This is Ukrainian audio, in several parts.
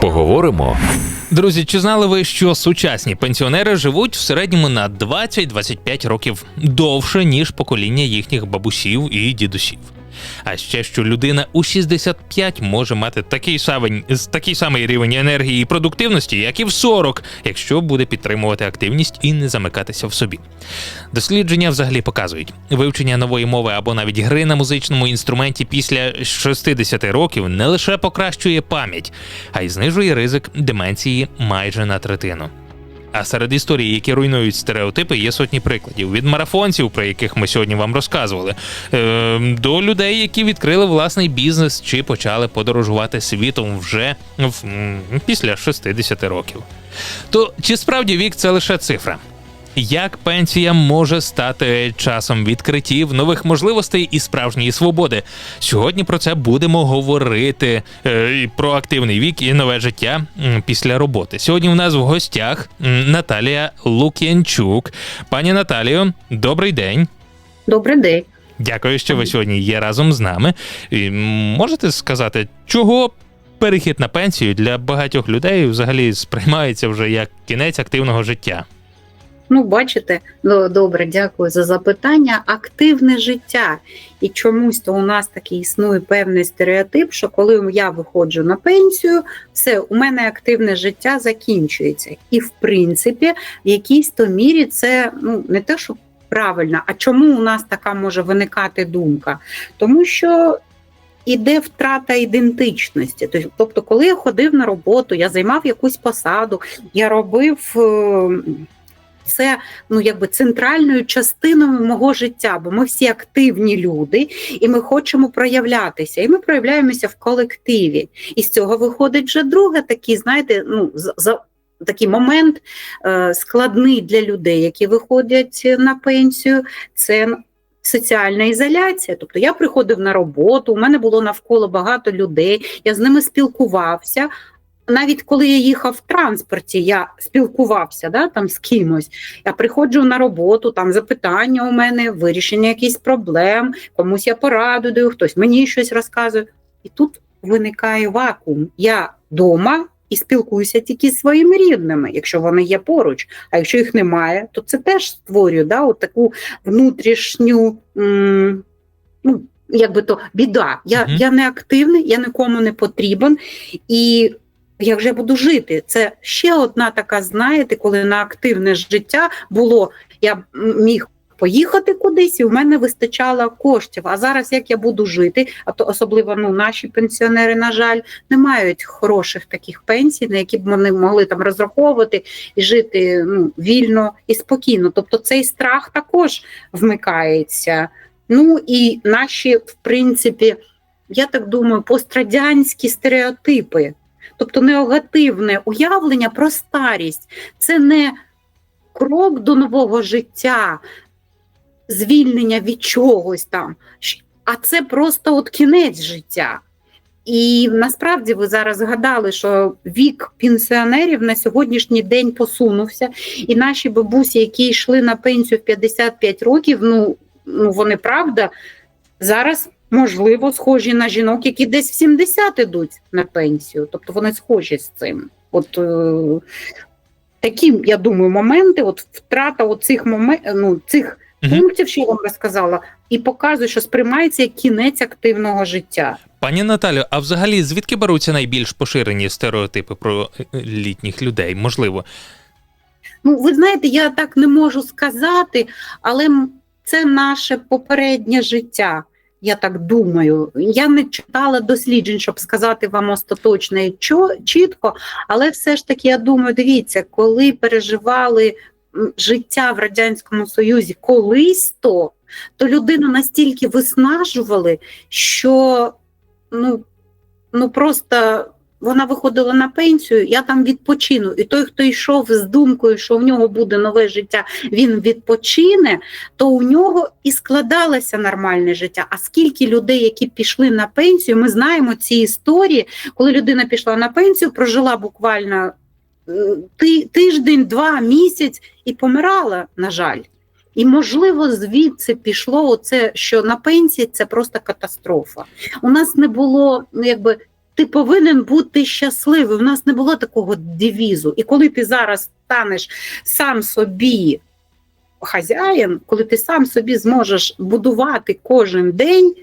Поговоримо Друзі, чи знали ви, що сучасні пенсіонери живуть в середньому на 20-25 років довше, ніж покоління їхніх бабусів і дідусів? А ще що людина у 65 може мати такий самий, такий самий рівень енергії і продуктивності, як і в 40, якщо буде підтримувати активність і не замикатися в собі. Дослідження взагалі показують, вивчення нової мови або навіть гри на музичному інструменті після 60 років не лише покращує пам'ять, а й знижує ризик деменції майже на третину. А серед історій, які руйнують стереотипи, є сотні прикладів від марафонців, про яких ми сьогодні вам розказували, е, до людей, які відкрили власний бізнес чи почали подорожувати світом вже після 60 років. То чи справді вік це лише цифра? Як пенсія може стати часом відкриттів, нових можливостей і справжньої свободи? Сьогодні про це будемо говорити е, і про активний вік і нове життя після роботи. Сьогодні у нас в гостях Наталія Лук'янчук. Пані Наталію, добрий день. Добрий день. Дякую, що ви сьогодні є разом з нами. І, можете сказати, чого перехід на пенсію для багатьох людей взагалі сприймається вже як кінець активного життя? Ну, бачите, ну, добре, дякую за запитання. Активне життя. І чомусь то у нас такий існує певний стереотип, що коли я виходжу на пенсію, все, у мене активне життя закінчується. І в принципі, в якійсь то мірі це ну не те, що правильно, а чому у нас така може виникати думка? Тому що. Іде втрата ідентичності. Тобто, коли я ходив на роботу, я займав якусь посаду, я робив е, це ну якби центральною частиною мого життя, бо ми всі активні люди, і ми хочемо проявлятися. І ми проявляємося в колективі. І з цього виходить вже друге такий, знаєте, ну за. Такий момент е, складний для людей, які виходять на пенсію, це соціальна ізоляція. Тобто я приходив на роботу, у мене було навколо багато людей, я з ними спілкувався, навіть коли я їхав в транспорті, я спілкувався да, там з кимось. Я приходжу на роботу, там запитання у мене, вирішення якихось проблем, комусь я пораду даю, хтось мені щось розказує. І тут виникає вакуум. Я вдома і спілкуюся тільки зі своїми рідними, якщо вони є поруч. А якщо їх немає, то це теж створює да, от таку внутрішню. М ну, Якби то біда. Я uh я не активний, я нікому не потрібен. І я буду жити? Це ще одна така, знаєте, коли на активне життя було, я міг поїхати кудись, і в мене вистачало коштів. А зараз як я буду жити? А то особливо ну, наші пенсіонери, на жаль, не мають хороших таких пенсій, на які б вони могли там розраховувати і жити ну, вільно і спокійно. Тобто цей страх також вмикається. Ну і наші, в принципі, я так думаю, пострадянські стереотипи. Тобто негативне уявлення про старість це не крок до нового життя, звільнення від чогось там, а це просто от кінець життя. І насправді ви зараз згадали, що вік пенсіонерів на сьогоднішній день посунувся, і наші бабусі, які йшли на пенсію в 55 років, ну, ну вони правда зараз можливо, схожі на жінок, які десь в 70 ідуть на пенсію. Тобто вони схожі з цим. От е, такі, я думаю, моменти, от втрата оцих момент, ну, цих угу. пунктів, що я вам розказала, і показує, що сприймається як кінець активного життя. Пані Наталю, а взагалі звідки беруться найбільш поширені стереотипи про е, літніх людей? Можливо? Ну, ви знаєте, я так не можу сказати, але це наше попереднє життя. Я так думаю, я не читала досліджень, щоб сказати вам остаточно і чітко, але все ж таки я думаю, дивіться, коли переживали життя в Радянському Союзі колись то, то людину настільки виснажували, що ну, ну просто вона виходила на пенсію, я там відпочину. І той, хто йшов з думкою, що в нього буде нове життя, він відпочине, то у нього і складалося нормальне життя. А скільки людей, які пішли на пенсію, ми знаємо ці історії, коли людина пішла на пенсію, прожила буквально тиждень, два місяць і помирала, на жаль. І, можливо, звідси пішло оце, що на пенсії це просто катастрофа. У нас не було ну, якби ти повинен бути щасливий. У нас не було такого девізу. І коли ти зараз станеш сам собі хазяїн, коли ти сам собі зможеш будувати кожен день.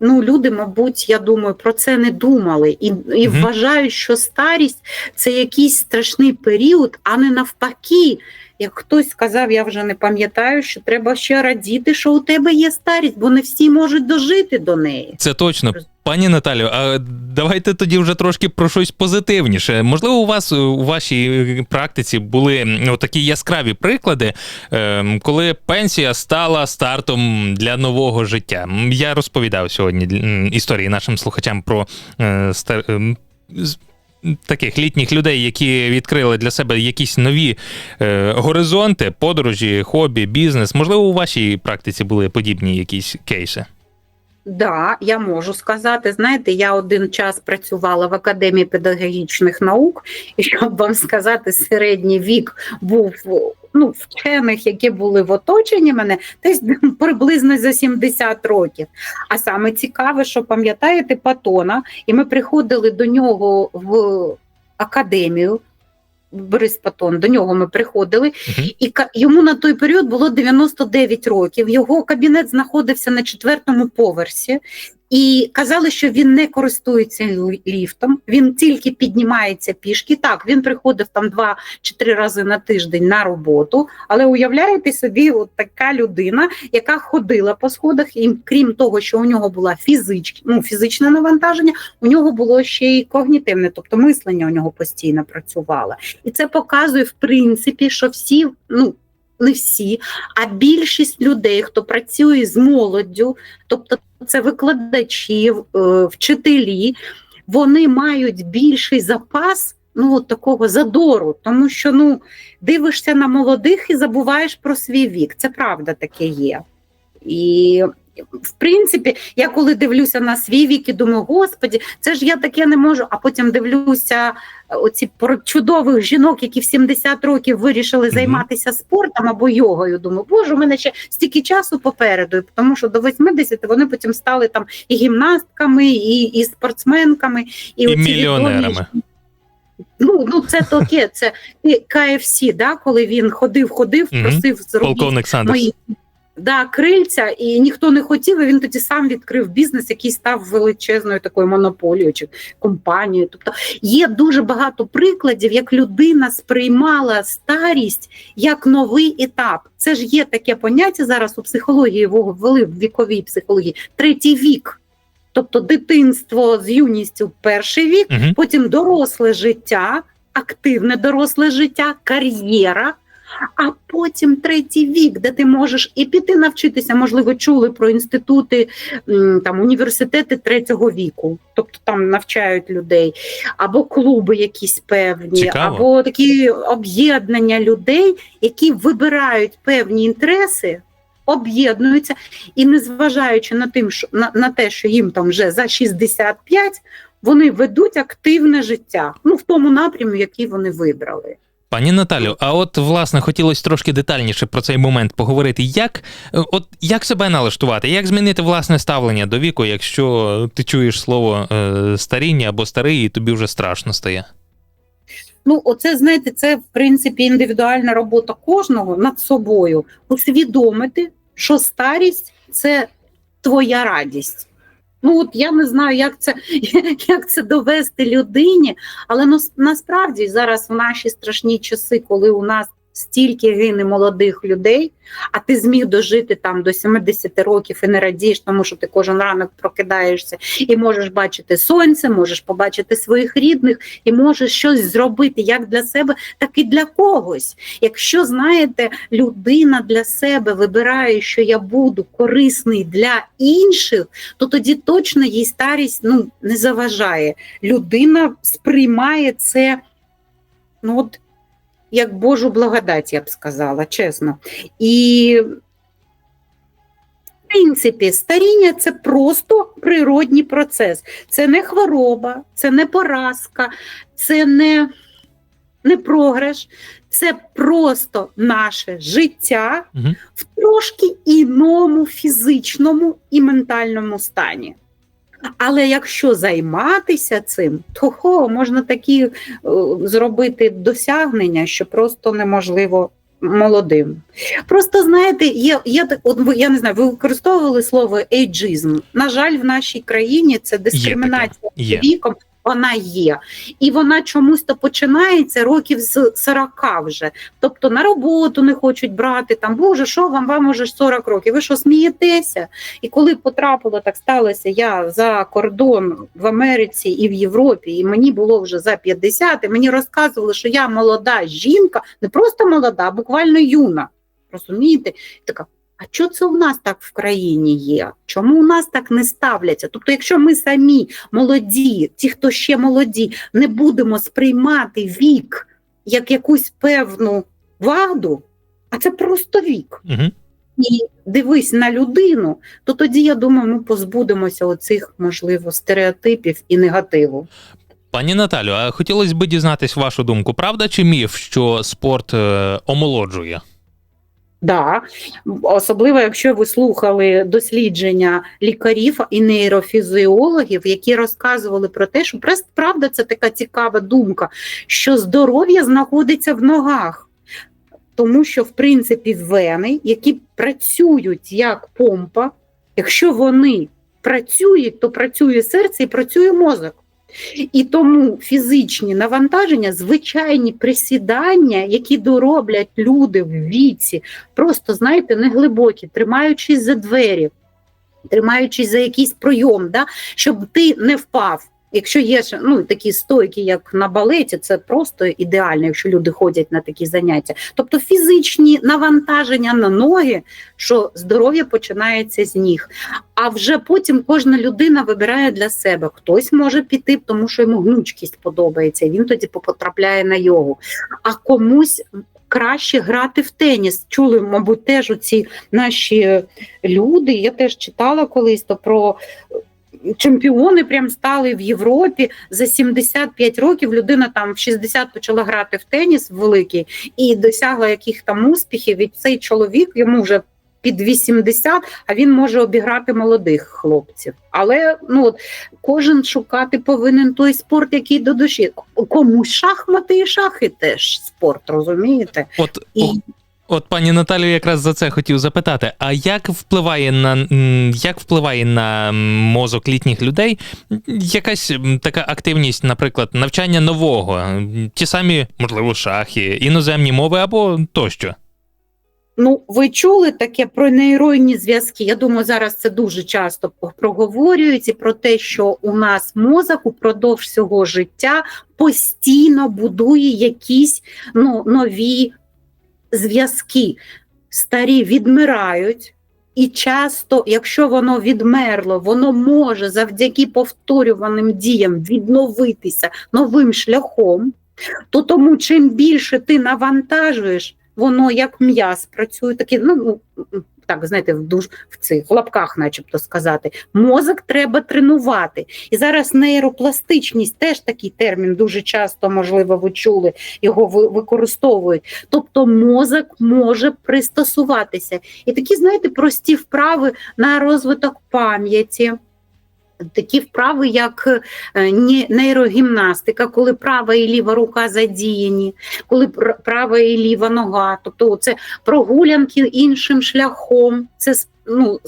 Ну, люди, мабуть, я думаю, про це не думали і, і Мгм. вважають, що старість це якийсь страшний період, а не навпаки. Як хтось сказав, я вже не пам'ятаю, що треба ще радіти, що у тебе є старість, бо не всі можуть дожити до неї. Це точно. Пані Наталю, а давайте тоді вже трошки про щось позитивніше. Можливо, у вас у вашій практиці були такі яскраві приклади, ем, коли пенсія стала стартом для нового життя. Я розповідав сьогодні історії нашим слухачам про е, стар... ем, Таких літніх людей, які відкрили для себе якісь нові е, горизонти, подорожі, хобі, бізнес. Можливо, у вашій практиці були подібні якісь кейси. Да, я можу сказати. Знаєте, я один час працювала в академії педагогічних наук, і щоб вам сказати, середній вік був ну, вчених, які були в оточенні мене, десь приблизно за 70 років. А саме цікаве, що пам'ятаєте Патона, і ми приходили до нього в академію. Борис Патон, до нього ми приходили, і йому на той період було 99 років. Його кабінет знаходився на четвертому поверсі, і казали, що він не користується ліфтом, він тільки піднімається пішки. Так, він приходив там два чи три рази на тиждень на роботу. Але уявляєте собі, от така людина, яка ходила по сходах, і крім того, що у нього була фізич, ну, фізичне навантаження, у нього було ще й когнітивне, тобто мислення у нього постійно працювало. І це показує, в принципі, що всі, ну не всі, а більшість людей, хто працює з молоддю, тобто це викладачі, е, вчителі, вони мають більший запас. Ну, такого задору, тому що ну дивишся на молодих і забуваєш про свій вік. Це правда таке є. І в принципі, я коли дивлюся на свій вік і думаю, господі, це ж я таке не можу. А потім дивлюся е, оці чудових жінок, які в 70 років вирішили займатися спортом або йогою. Думаю, боже, у мене ще стільки часу попереду, тому що до 80 вони потім стали там і гімнастками, і, і спортсменками, і, І мільйонерами. відомі- Ну, ну це таке, це KFC, да, коли він ходив, ходив, просив зробити Полковник Сандерс. мої да, крильця, і ніхто не хотів, і він тоді сам відкрив бізнес, який став величезною такою монополією чи компанією. Тобто є дуже багато прикладів, як людина сприймала старість як новий етап. Це ж є таке поняття зараз у психології, ввели в віковій психології, третій вік. Тобто дитинство з юністю перший вік, Мгм. потім доросле життя, активне доросле життя, кар'єра. А потім третій вік, де ти можеш і піти навчитися, можливо, чули про інститути, там університети третього віку, тобто там навчають людей, або клуби якісь певні, Цікаво. або такі об'єднання людей, які вибирають певні інтереси, об'єднуються, і незважаючи на тим, що на, на те, що їм там вже за 65, вони ведуть активне життя, ну в тому напрямі, який вони вибрали. Пані Наталю, а от власне хотілося трошки детальніше про цей момент поговорити. Як, е, от, як себе налаштувати, як змінити власне ставлення до віку, якщо ти чуєш слово е, старіння або старий, і тобі вже страшно стає? Ну, оце знаєте, це в принципі індивідуальна робота кожного над собою. Усвідомити, що старість це твоя радість. Ну от я не знаю, як це, як це довести людині, але ну, насправді зараз в наші страшні часи, коли у нас стільки гине молодих людей, а ти зміг дожити там до 70 років і не радієш, тому що ти кожен ранок прокидаєшся і можеш бачити сонце, можеш побачити своїх рідних і можеш щось зробити як для себе, так і для когось. Якщо знаєте, людина для себе вибирає, що я буду корисний для інших, то тоді точно їй старість ну не заважає. Людина сприймає це. Ну от як Божу благодать, я б сказала, чесно. І, в принципі, старіння це просто природній процес. Це не хвороба, це не поразка, це не, не програш, це просто наше життя Мгм. в трошки іному фізичному і ментальному стані. Але якщо займатися цим, то хо, можна такі е, зробити досягнення, що просто неможливо молодим. Просто знаєте, є, є от ви- я не знаю, ви використовували слово ейджизм. На жаль, в нашій країні це дискримінація Є. віком. Вона є, і вона чомусь починається років з 40 вже. Тобто на роботу не хочуть брати там. Боже, що вам вам уже 40 років? Ви що смієтеся? І коли потрапило, так сталося, я за кордон в Америці і в Європі, і мені було вже за 50, і мені розказували, що я молода жінка, не просто молода, а буквально юна. Розумієте? Така. А що це у нас так в країні є? Чому у нас так не ставляться? Тобто, якщо ми самі молоді, ті, хто ще молоді, не будемо сприймати вік як якусь певну ваду, а це просто вік Угу. і дивись на людину, то тоді я думаю, ми позбудемося оцих можливо стереотипів і негативу. Пані Наталю, а хотілося б дізнатись вашу думку. Правда чи міф, що спорт е, омолоджує? Да, особливо якщо ви слухали дослідження лікарів і нейрофізіологів, які розказували про те, що правда це така цікава думка, що здоров'я знаходиться в ногах. Тому що, в принципі, вени, які працюють як помпа, якщо вони працюють, то працює серце і працює мозок. І тому фізичні навантаження, звичайні присідання, які дороблять люди в віці, просто знаєте, неглибокі, тримаючись за двері, тримаючись за якийсь пройом, да, щоб ти не впав. Якщо є ще, ну, такі стойки, як на балеті, це просто ідеально, якщо люди ходять на такі заняття. Тобто фізичні навантаження на ноги, що здоров'я починається з ніг. А вже потім кожна людина вибирає для себе. Хтось може піти, тому що йому гнучкість подобається, він тоді потрапляє на йогу. А комусь краще грати в теніс. Чули, мабуть, теж оці наші люди. Я теж читала колись то про. Чемпіони прям стали в Європі за 75 років. Людина там в 60 почала грати в теніс великий і досягла яких там успіхів. І цей чоловік йому вже під 80, а він може обіграти молодих хлопців. Але ну от кожен шукати повинен той спорт, який до душі. Комусь шахмати і шахи теж спорт, розумієте? От, І от пані Наталю, якраз за це хотів запитати: а як впливає на як впливає на мозок літніх людей якась така активність, наприклад, навчання нового, ті самі, можливо, шахи, іноземні мови або тощо? Ну, ви чули таке про нейронні зв'язки? Я думаю, зараз це дуже часто проговорюють і про те, що у нас мозок упродовж всього життя постійно будує якісь ну, нові зв'язки. Старі відмирають. І часто, якщо воно відмерло, воно може завдяки повторюваним діям відновитися новим шляхом, то тому чим більше ти навантажуєш, воно як м'яз працює, такі, ну, ну так, знаєте, в душ в цих лапках, начебто сказати. Мозок треба тренувати. І зараз нейропластичність теж такий термін, дуже часто, можливо, ви чули, його ви- використовують. Тобто мозок може пристосуватися. І такі, знаєте, прості вправи на розвиток пам'яті. Такі вправи, як е, нейрогімнастика, коли права і ліва рука задіяні, коли права і ліва нога, тобто це прогулянки іншим шляхом, це ну,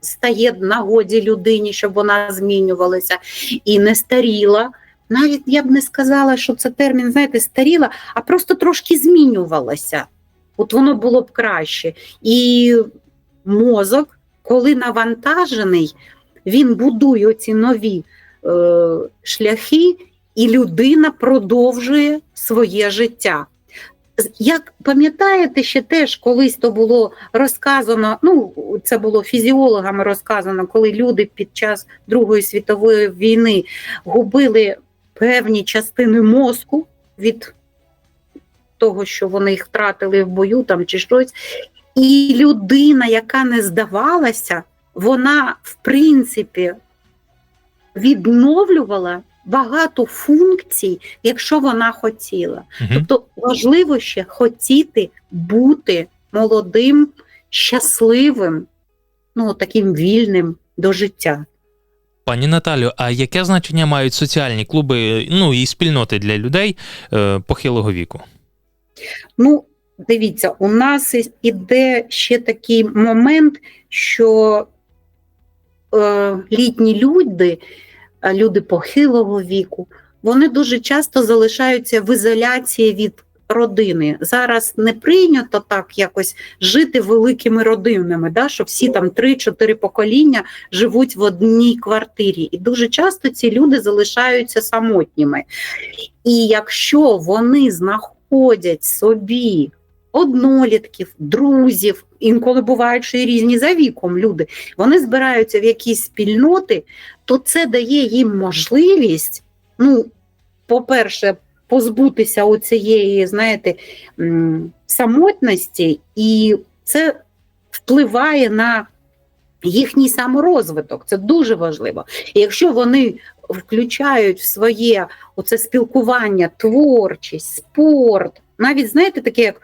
стає в нагоді людині, щоб вона змінювалася і не старіла. Навіть я б не сказала, що це термін, знаєте, старіла, а просто трошки змінювалася. От воно було б краще. І мозок, коли навантажений, він будує ці нові е, шляхи, і людина продовжує своє життя. Як пам'ятаєте, ще теж колись то було розказано, ну це було фізіологами розказано, коли люди під час Другої світової війни губили певні частини мозку від того, що вони їх втратили в бою там чи щось. І людина, яка не здавалася, вона в принципі відновлювала багато функцій, якщо вона хотіла. Мгм. Тобто важливо ще хотіти бути молодим, щасливим, ну таким вільним до життя. Пані Наталю, а яке значення мають соціальні клуби, ну і спільноти для людей е, похилого віку? Ну, дивіться, у нас іде ще такий момент, що літні люди, е, люди похилого віку, вони дуже часто залишаються в ізоляції від родини. Зараз не прийнято так якось жити великими родинами, да, що всі там 3-4 покоління живуть в одній квартирі. І дуже часто ці люди залишаються самотніми. І якщо вони знаходять собі однолітків, друзів, інколи бувають ще й різні за віком люди, вони збираються в якісь спільноти, то це дає їм можливість, ну, по-перше, позбутися оцієї, знаєте, самотності, і це впливає на їхній саморозвиток. Це дуже важливо. І якщо вони включають в своє оце спілкування, творчість, спорт, навіть знаєте, таке як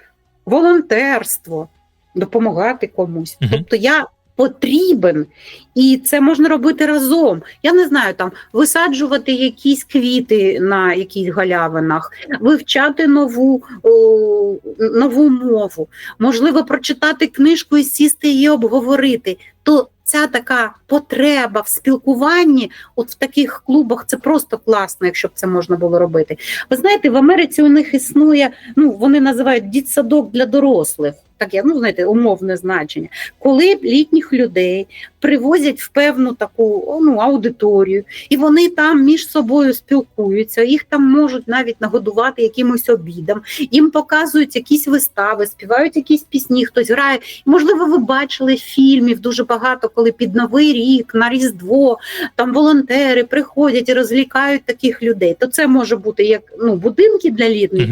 волонтерство, допомагати комусь. Угу. Тобто я потрібен, і це можна робити разом. Я не знаю, там висаджувати якісь квіти на якихось галявинах, вивчати нову, о, нову мову, можливо, прочитати книжку і сісти її обговорити. То ця така потреба в спілкуванні, от в таких клубах, це просто класно, якщо б це можна було робити. Ви знаєте, в Америці у них існує, ну вони називають дітсадок для дорослих. Таке, ну знаєте, умовне значення, коли літніх людей привозять в певну таку ну, аудиторію, і вони там між собою спілкуються, їх там можуть навіть нагодувати якимось обідом, їм показують якісь вистави, співають якісь пісні, хтось грає. Можливо, ви бачили фільмів дуже багато, коли під Новий рік, на Різдво, там волонтери приходять і розлікають таких людей. То це може бути як ну, будинки для літніх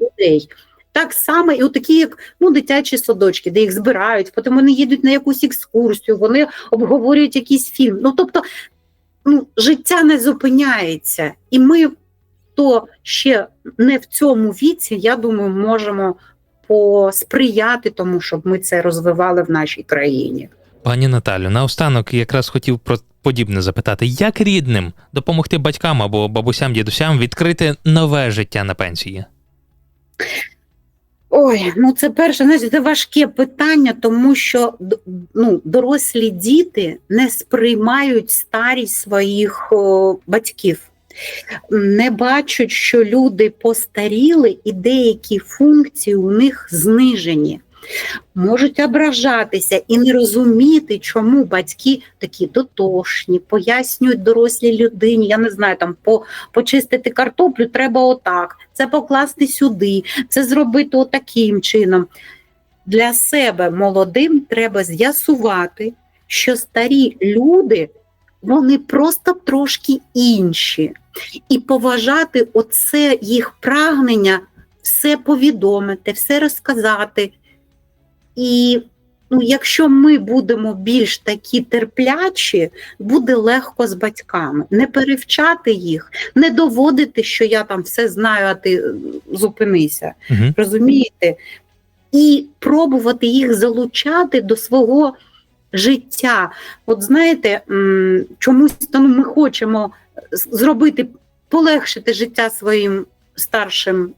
людей. Так само і такі, як ну, дитячі садочки, де їх збирають, потім вони їдуть на якусь екскурсію, вони обговорюють якийсь фільм. Ну тобто ну, життя не зупиняється, і ми то ще не в цьому віці, я думаю, можемо посприяти тому, щоб ми це розвивали в нашій країні. Пані Наталю, наостанок якраз хотів про подібне запитати: як рідним допомогти батькам або бабусям, дідусям відкрити нове життя на пенсії? Ой, ну це перше, знаєш, це важке питання, тому що ну, дорослі діти не сприймають старість своїх о, батьків, не бачать, що люди постаріли і деякі функції у них знижені. Можуть ображатися і не розуміти, чому батьки такі дотошні, пояснюють дорослій людині. Я не знаю, там по, почистити картоплю треба отак, це покласти сюди, це зробити отаким чином. Для себе молодим треба з'ясувати, що старі люди вони просто трошки інші, і поважати оце їх прагнення все повідомити, все розказати. І ну, якщо ми будемо більш такі терплячі, буде легко з батьками. Не перевчати їх, не доводити, що я там все знаю, а ти е, зупинися. Угу. Розумієте? І пробувати їх залучати до свого життя. От знаєте, чомусь ну, ми хочемо зробити, полегшити життя своїм старшим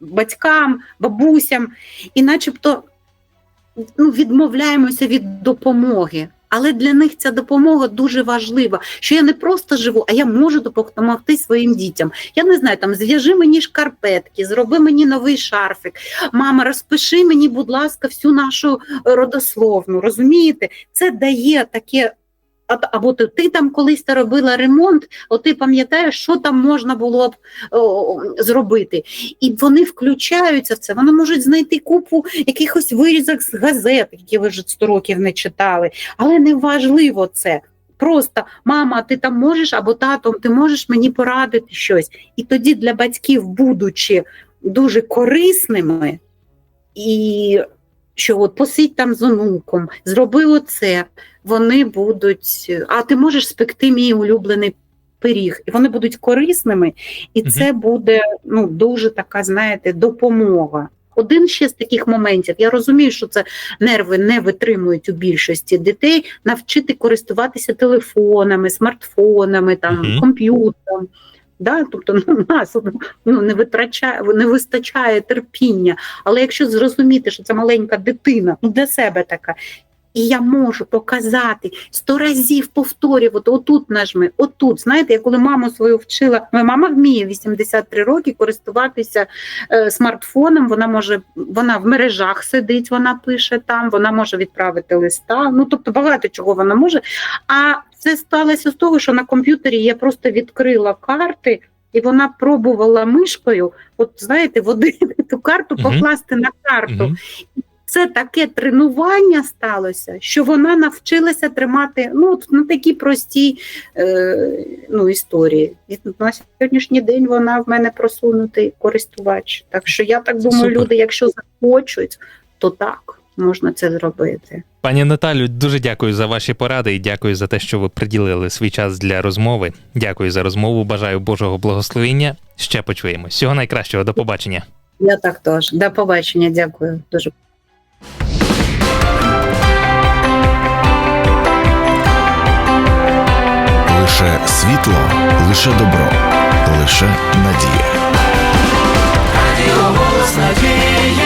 батькам, бабусям, і начебто ну, відмовляємося від допомоги. Але для них ця допомога дуже важлива. Що я не просто живу, а я можу допомогти своїм дітям. Я не знаю, там зв'яжи мені шкарпетки, зроби мені новий шарфик. Мама, розпиши мені, будь ласка, всю нашу родословну. Розумієте, це дає таке. Або ти, ти там колись робила ремонт, от ти пам'ятаєш, що там можна було б о, зробити. І вони включаються в це. Вони можуть знайти купу якихось вирізок з газет, які ви вже 100 років не читали. Але не важливо це. Просто мама, ти там можеш або татом, ти можеш мені порадити щось. І тоді для батьків, будучи дуже корисними, і що от посидь там з онуком, зроби оце, вони будуть. А ти можеш спекти мій улюблений пиріг, і вони будуть корисними, і Мгм. це буде ну, дуже така, знаєте, допомога. один ще з таких моментів. Я розумію, що це нерви не витримують у більшості дітей навчити користуватися телефонами, смартфонами, там Мгм. комп'ютером. Да? Тобто ну, нас ну, не, витрачає, не вистачає терпіння. Але якщо зрозуміти, що це маленька дитина ну, для себе така, і я можу показати сто разів повторювати, отут нажми, отут. Знаєте, я коли маму свою вчила, моя мама вміє 83 роки користуватися е, смартфоном. Вона може, вона в мережах сидить, вона пише там, вона може відправити листа. Ну тобто багато чого вона може. А це сталося з того, що на комп'ютері я просто відкрила карти. І вона пробувала мишкою, от знаєте, води ту карту покласти на карту. Мгм. Це таке тренування сталося, що вона навчилася тримати ну, от на такій простій е, ну, історії. І на сьогоднішній день вона в мене просунутий користувач. Так що я так думаю, Супер. люди, якщо захочуть, то так можна це зробити. Пані Наталю, дуже дякую за ваші поради і дякую за те, що ви приділили свій час для розмови. Дякую за розмову. Бажаю Божого благословення. Ще почуємось. Всього найкращого, до побачення. Я так теж. До побачення, дякую. Дуже Лише світло, лише добро, лише надія. Радіо голос надії.